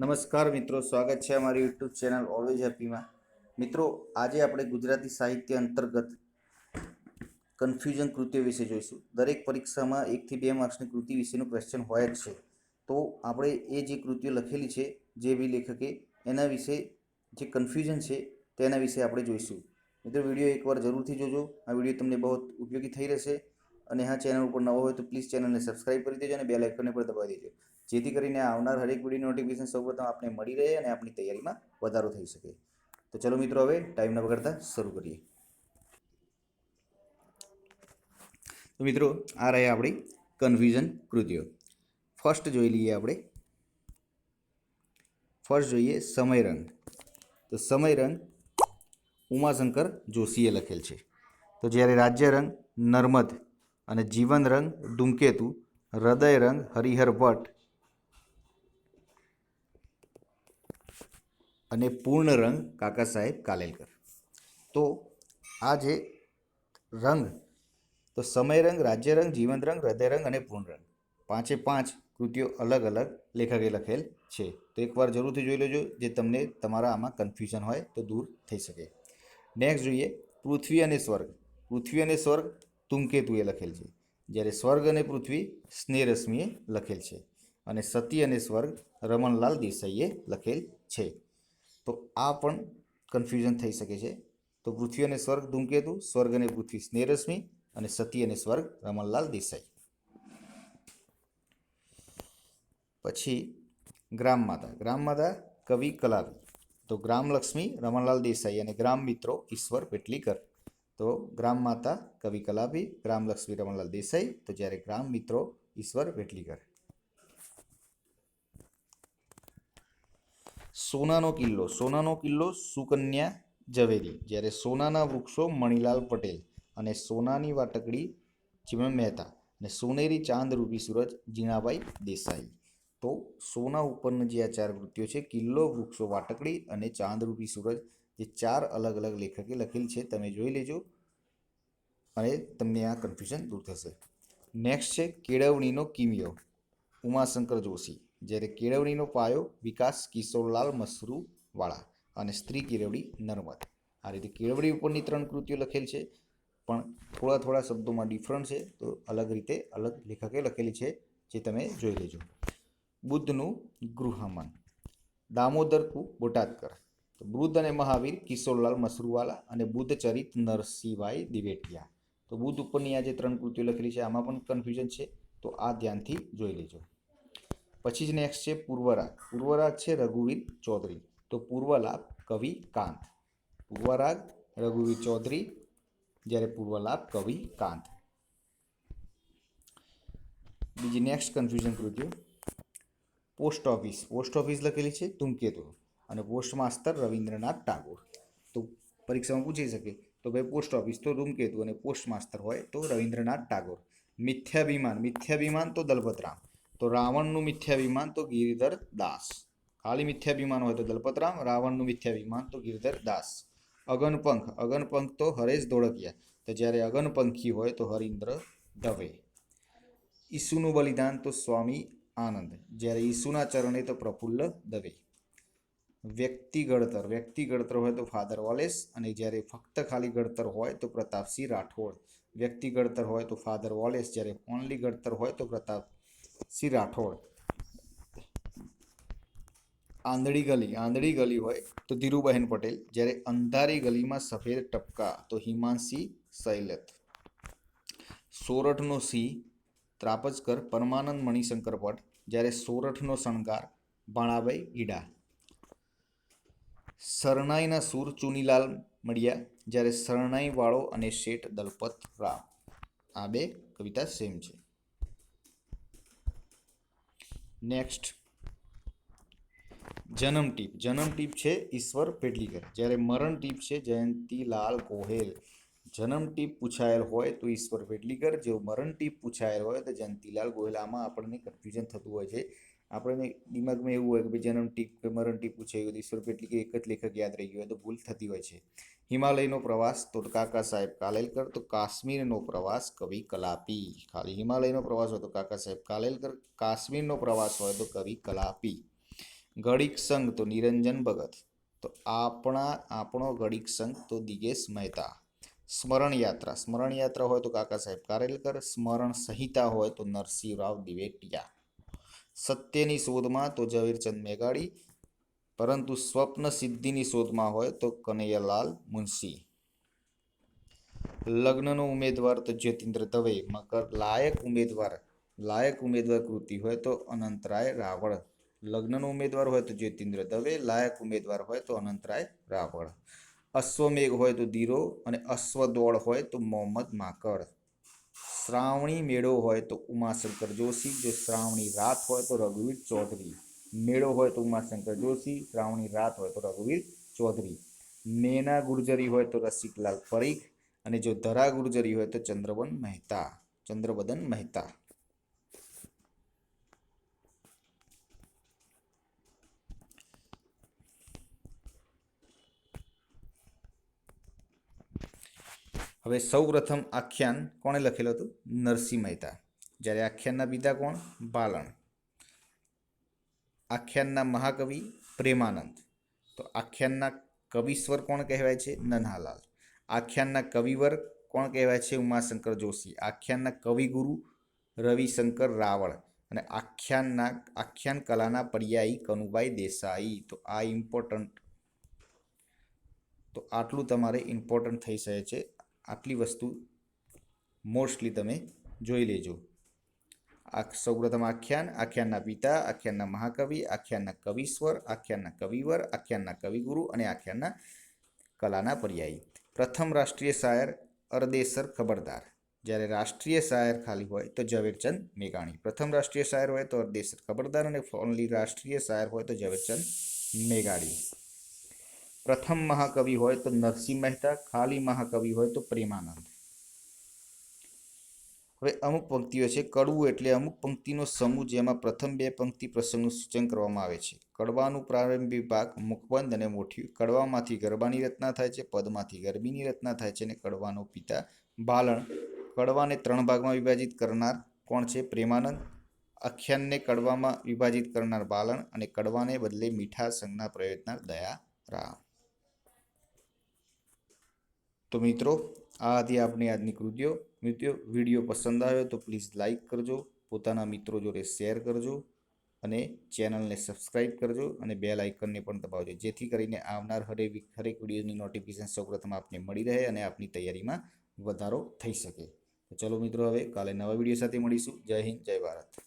નમસ્કાર મિત્રો, સ્વાગત છે અમારી યુટ્યુબ ચેનલ ઓલવેઝ હેપીમાં મિત્રો, આજે આપણે ગુજરાતી સાહિત્ય અંતર્ગત કન્ફ્યુઝન કૃતિઓ વિશે જોઈશું. દરેક પરીક્ષામાં એકથી બે માર્ક્સની કૃતિ વિશેનું ક્વેશ્ચન હોય જ છે. તો આપણે એ જે કૃતિઓ લખેલી છે, જે બી લેખકે, એના વિશે જે કન્ફ્યુઝન છે, તેના વિશે આપણે જોઈશું. મિત્રો, વીડિયો એકવાર જરૂરથી જોજો. આ વીડિયો તમને બહુ ઉપયોગી થઈ રહેશે. અને આ ચેનલ ઉપર નવો હોય તો પ્લીઝ ચેનલને સબસ્ક્રાઈબ કરી દેજો અને બે લાઇકનને પણ દબાવી દેજો. જેથી કરીને આવનાર હરેક વીડિયો નોટિફિકેશન સૌપ્રથમ આપણે મળી રહે અને આપણી તૈયારીમાં વધારો થઈ શકે. તો ચલો મિત્રો હવે ટાઈમ ન બગાડતા શરૂ કરીએ. તો મિત્રો, આ રહે આપણી કન્ફ્યુઝન કૃતિઓ. ફર્સ્ટ જોઈ લઈએ આપણે. ફર્સ્ટ જોઈએ સમય રંગ. તો સમય રંગ ઉમાશંકર જોશીએ લખેલ છે. તો જ્યારે રાજ્ય રંગ નર્મદ અને જીવન રંગ ધૂમકેતુ હૃદય રંગ હરિહર ભટ્ટ અને પૂર્ણ રંગ કાકા સાહેબ કાલેલકર. તો આ જે રંગ, તો સમય રંગ, રાજ્ય રંગ જીવન રંગ, હૃદય રંગ અને પૂર્ણ રંગ. પાંચે પાંચ કૃતિઓ અલગ અલગ લેખકે લખેલ છે. તો એકવાર જરૂરથી જોઈ લેજો, જે તમને તમારા આમાં કન્ફ્યુઝન હોય તો દૂર થઈ શકે. નેક્સ્ટ જોઈએ, પૃથ્વી અને સ્વર્ગ. પૃથ્વી અને સ્વર્ગ તુંકેતુએ લખેલ છે. જ્યારે સ્વર્ગ અને પૃથ્વી સ્નેહરશ્મિએ લખેલ છે. અને સતી અને સ્વર્ગ રમણલાલ દેસાઈએ લખેલ છે. તો આ પણ કન્ફ્યુઝન થઈ શકે છે. તો પૃથ્વી અને સ્વર્ગ ધૂમકેતુ, સ્વર્ગ અને પૃથ્વી સ્નેહરશ્મિ અને સતી અને સ્વર્ગ રમણલાલ દેસાઈ. પછી ગ્રામ માતા. ગ્રામ માતા કવિ કલાવી. તો ગ્રામ લક્ષ્મી, રમણલાલ દેસાઈ અને ગ્રામ મિત્રો ઈશ્વર પેટલીકર. તો ગ્રામ માતા કવિ કલાભી ગ્રામ લક્ષ્મી રમણલાલ દેસાઈ. તો જ્યારે ગ્રામ મિત્રો ઈશ્વર પેટલીકર. સોનાનો કિલ્લો સોનાનો કિલ્લો સુકન્યા ઝવેરી. જ્યારે સોનાના વૃક્ષો મણિલાલ પટેલ અને સોનાની વાટકડી ચિમણ મહેતા અને સોનેરી ચાંદ રૂપી સૂરજ જીણાભાઈ દેસાઈ. તો સોના ઉપરના જે આ ચાર કૃત્યો છે, કિલ્લો, વૃક્ષો, વાટકડી અને ચાંદરૂપી સૂરજ, જે ચાર અલગ અલગ લેખકે લખેલ છે, તમે જોઈ લેજો અને તમને આ કન્ફ્યુઝન દૂર થશે. નેક્સ્ટ છે, કેળવણીનો કિમિયો. ઉમાશંકર જોશી. જ્યારે કેળવણીનો પાયો વિકાસ કિશોરલાલ મસરૂવાળા અને સ્ત્રી કેળવણી નર્મદ. આ રીતે કેળવણી ઉપરની ત્રણ કૃતિઓ લખેલ છે, પણ થોડા થોડા શબ્દોમાં ડિફરન્ટ છે, તો અલગ રીતે અલગ લેખકે લખેલી છે, જે તમે જોઈ લેજો. બુદ્ધનું ગૃહમન દામોદર કુ બોટાદકર. તો બુદ્ધ અને મહાવીર કિશોરલાલ મસરૂવાલા અને બુદ્ધ ચરિત નરસિંહભાઈ દિવેટિયા. તો બુદ્ધ ઉપરની આ જે ત્રણ કૃતિઓ લખેલી છે, આમાં પણ કન્ફ્યુઝન છે, તો આ ધ્યાનથી જોઈ લેજો. પછી જ નેક્સ્ટ છે પૂર્વરાગ પૂર્વરાગ છે રઘુવીર ચૌધરી. તો પૂર્વલાભ કવિ કાંત. પૂર્વરાગ રઘુવીર ચૌધરી, જ્યારે પૂર્વલાભ કવિ કાંત. બીજી નેક્સ્ટ કન્ફ્યુઝન કૃતિઓ પોસ્ટ ઓફિસ પોસ્ટ ઓફિસ લખેલી છે ધૂમકેતુ અને પોસ્ટ માસ્તર રવિન્દ્રનાથ ટાગોર. તો પરીક્ષામાં પૂછી શકે. તો ભાઈ પોસ્ટ ઓફિસ તો ધૂમકેતુ અને પોસ્ટ માસ્તર હોય તો રવિન્દ્રનાથ ટાગોર. મિથ્યાભિમાન. મિથ્યાભિમાન તો દલપતરામ. તો રાવણનું મિથ્યાભિમાન તો ગિરિધર દાસ ખાલી મિથ્યાભિમાન હોય તો દલપતરામ રાવણનું મિથ્યાભિમાન તો ગિરિધર દાસ અગનપંખ અગનપંખ તો હરેશ ધોળકિયા તો જ્યારે અગનપંખી હોય તો હરિન્દ્ર દવે ઈસુનું બલિદાન તો સ્વામી આનંદ જ્યારે ઈસુના ચરણે તો પ્રફુલ્લ દવે વ્યક્તિ ઘડતર વ્યક્તિ ઘડતર હોય તો ફાધર વોલેસ અને જ્યારે ફક્ત ખાલી ઘડતર હોય તો પ્રતાપસિંહ રાઠોડ વ્યક્તિ ઘડતર હોય તો ફાધર વોલેસ જ્યારે ઓનલી ઘડતર હોય તો પ્રતાપસિંહ રાઠોડ. આંધળી ગલી આંધળી ગલી હોય તો ધીરુબહેન પટેલ, જ્યારે અંધારી ગલીમાં સફેદ ટપકા, તો હિમાંશી સૈલત સોરઠનો સિંહ ત્રાપજકર પરમાનંદ મણિશંકર ભટ્ટ, જ્યારે સોરઠનો શણગાર ભાણાભાઈ ઈડા. શરણાઈના સૂર ચુનીલાલ મળ્યા જ્યારે શરણાઈ વાળો અને શેઠ દલપત રામ. આ બે કવિતા સેમ છે. નેક્સ્ટ જન્મ ટીપ. જન્મ ટીપ છે ઈશ્વર પેટલીકર જ્યારે મરણ ટીપ છે જયંતીલાલ ગોહેલ. જન્મ ટીપ પૂછાયેલ હોય તો ઈશ્વર પેટલીકર જો મરણ ટીપ પૂછાયેલ હોય તો જયંતીલાલ ગોહેલ. આમાં આપણને કન્ફ્યુઝન થતું હોય છે. આપણને દિમાગમાં એવું હોય કે ભાઈ જન્મ ટીપ કે મરણ ટીપ તો ઈશ્વર કે એક જ લેખક યાદ રહી ગયો હોય તો ભૂલ થતી હોય છે. હિમાલયનો પ્રવાસ, તો કાકા સાહેબ કાલેલકર, તો કાશ્મીરનો પ્રવાસ, કવિ કલાપી. ખાલી હિમાલયનો પ્રવાસ હોય તો કાકા સાહેબ કાલેલકર, કાશ્મીરનો પ્રવાસ હોય તો કવિ કલાપી. ગણિક સંઘ, તો નિરંજન ભગત. તો આપણા, આપણો ગણિક સંઘ, તો દિગેશ મહેતા. સ્મરણ યાત્રા સ્મરણ યાત્રા હોય તો કાકા સાહેબ કારેલકર, સ્મરણ સંહિતા હોય તો નરસિંહરાવ દિવેટિયા. સત્યની શોધમાં તો ઝવેરચંદ મેઘાડી, પરંતુ સ્વપ્ન સિદ્ધિની શોધમાં હોય તો કનૈયાલાલ મુનશી. લગ્નનો ઉમેદવાર તો જ્યોતિન્દ્ર દવે મકર લાયક ઉમેદવાર લાયક ઉમેદવાર કૃતિ હોય તો અનંતરાય રાવળ. લગ્નનો ઉમેદવાર હોય તો જ્યોતિન્દ્ર દવે, લાયક ઉમેદવાર હોય તો અનંતરાય રાવળ. અશ્વમેઘ હોય તો ધીરો અને અશ્વદોળ હોય તો મોહમ્મદ માકડ. શ્રાવણી મેળો હોય તો ઉમાશંકર જોશી, જો શ્રાવણી રાત હોય તો રઘુવીર ચૌધરી. મેળો હોય તો ઉમાશંકર જોશી, શ્રાવણી રાત હોય તો રઘુવીર ચૌધરી. મેના ગુર્જરી હોય તો રસિકલાલ પરીખ અને જો ધરા ગુર્જરી હોય તો ચંદ્રવન મહેતા ચંદ્રબદન મહેતા. હવે સૌપ્રથમ આખ્યાન કોણે લખેલું હતું? નરસિંહ મહેતા. જ્યારે આખ્યાનના પિતા કોણ? બાલણ. આખ્યાનના મહાકવિ પ્રેમાનંદ. તો આખ્યાનના કવિશ્વર કોણ કહેવાય છે? નન્હાલાલ આખ્યાનના કવિવર કોણ કહેવાય છે? ઉમાશંકર જોશી. આખ્યાનના કવિગુરુ રવિશંકર રાવળ અને આખ્યાનના, આખ્યાન કલાના પર્યાયી કનુભાઈ દેસાઈ. તો આ ઇમ્પોર્ટન્ટ તો આટલું તમારે ઇમ્પોર્ટન્ટ થઈ શકે છે. આટલી વસ્તુ મોસ્ટલી તમે જોઈ લેજો. આ સૌપ્રથમ આખ્યાન, આખ્યાનના પિતા, આખ્યાનના મહાકવિ, આખ્યાનના કવિશ્વર, આખ્યાનના કવિવર, આખ્યાનના કવિગુરુ અને આખ્યાનના કલાના પર્યાયી. પ્રથમ રાષ્ટ્રીય શાયર અરદેસર ખબરદાર. જ્યારે રાષ્ટ્રીય શાયર ખાલી હોય તો ઝવેરચંદ મેઘાણી. પ્રથમ રાષ્ટ્રીય શાયર હોય તો અરદેસર ખબરદાર અને ઓનલી રાષ્ટ્રીય શાયર હોય તો ઝવેરચંદ મેઘાણી. પ્રથમ મહાકવિ હોય તો નરસિંહ મહેતા, ખાલી મહાકવિ હોય તો પ્રેમાનંદ. હવે અમુક પંક્તિઓ છે, કડવું એટલે અમુક પંક્તિનો સમૂહ જેમાં પ્રથમ બે પંક્તિ પ્રસંગનું સૂચન કરવામાં આવે છે. કડવાનું પ્રારંભિક ભાગ મુખબંધ અને મોઠી કડવામાંથી ગરબાની રચના થાય છે, પદમાંથી ગરબીની રચના થાય છે અને કડવાનો પિતા બાલણ. કડવાને ત્રણ ભાગમાં વિભાજિત કરનાર કોણ છે? પ્રેમાનંદ. આખ્યાનને કડવામાં વિભાજિત કરનાર બાલણ અને કડવાને બદલે મીઠા સંજ્ઞા પ્રયત્ન દયા રામ. તો મિત્રો, આ હતી આપણી આજની કૃતિઓ. મિત્રો, વીડિયો પસંદ આવ્યો તો પ્લીઝ લાઇક કરજો, પોતાના મિત્રો જોડે શેર કરજો અને ચેનલને સબસ્ક્રાઇબ કરજો અને બે લાઇકનને પણ દબાવજો, જેથી કરીને આવનાર હરેક હરેક વિડીયોની નોટિફિકેશન સૌપ્રથમ આપને મળી રહે અને આપની તૈયારીમાં વધારો થઈ શકે. તો ચલો મિત્રો, હવે કાલે નવા વીડિયો સાથે મળીશું. જય હિન્દ, જય ભારત.